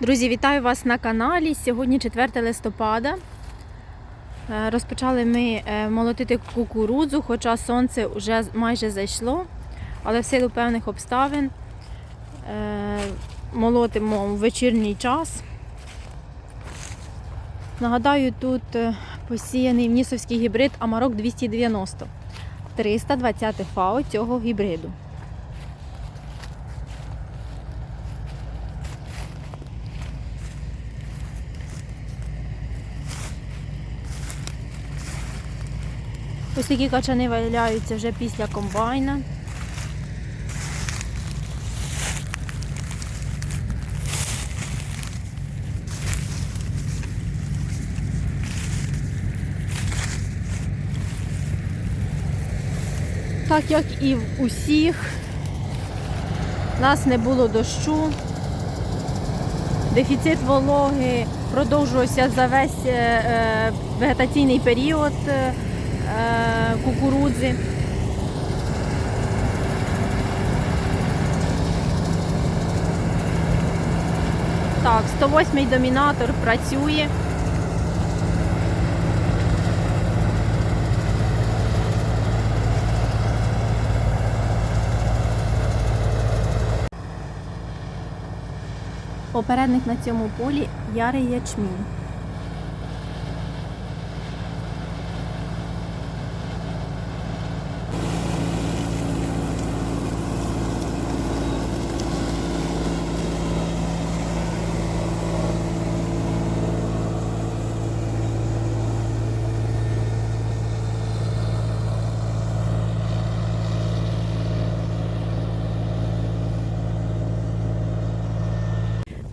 Друзі, вітаю вас на каналі. Сьогодні 4 листопада. Е, Розпочали ми е, молотити кукурудзу, хоча сонце вже майже зайшло, але в силу певних обставин е, молотимо в вечірній час. Нагадаю, тут посіяний внісовський гібрид Амарок 290. 320 фао цього гібриду. Ось такі качани валяються вже після комбайна. Так як і в усіх, у нас не було дощу. Дефіцит вологи продовжувався за весь е, е, вегетаційний період кукурудзи. Так, 108-й домінатор працює. Попередник на цьому полі ярий ячмінь.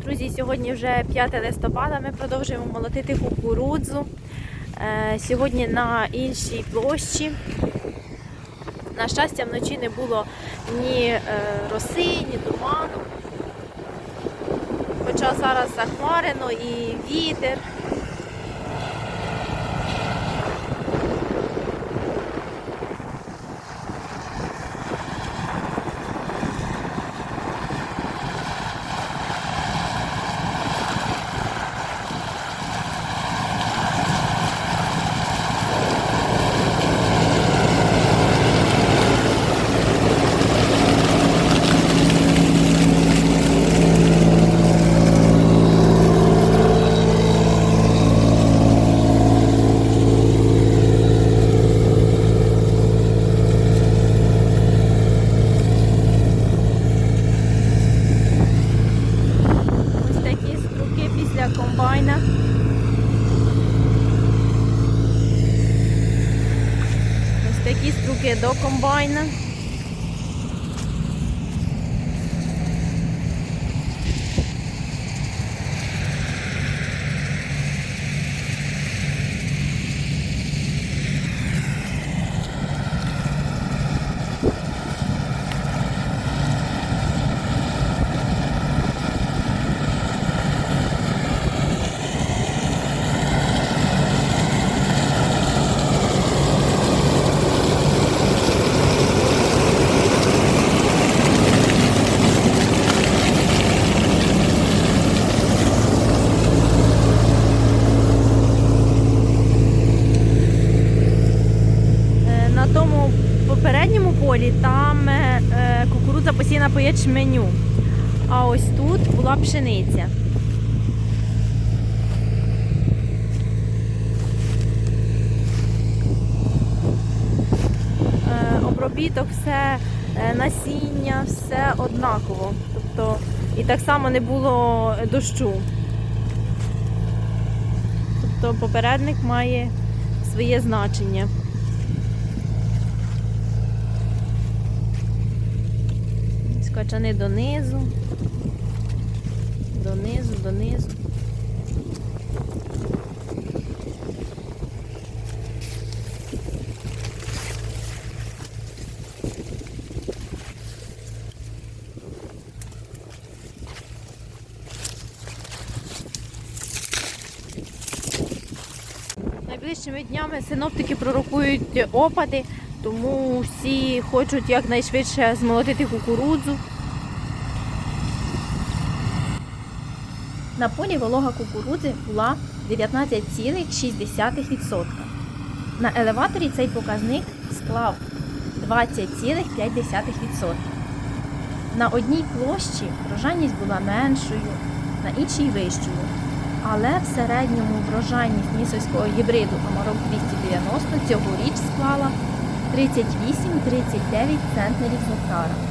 Друзі, сьогодні вже 5 листопада. Ми продовжуємо молотити кукурудзу. Е, Сьогодні на іншій площі. На щастя, вночі не було ні е, роси, ні туману. Хоча зараз захмарено і вітер. Ось такі струки після комбайна. Ось такі струки до комбайна. По ячменю. А ось тут була пшениця. Е, Обробіток, все е, насіння, все однаково. Тобто і так само не було дощу. Тобто попередник має своє значення. Скачани донизу, донизу, донизу. Найближчими днями синоптики пророкують опади, тому всі хочуть якнайшвидше змолотити кукурудзу. На полі волога кукурудзи була 19,6%. На елеваторі цей показник склав 20,5%. На одній площі врожайність була меншою, на іншій вищою. Але в середньому врожайність місовського гібриду Амарок 290 цьогоріч склала 38-39 центнерів з гектара.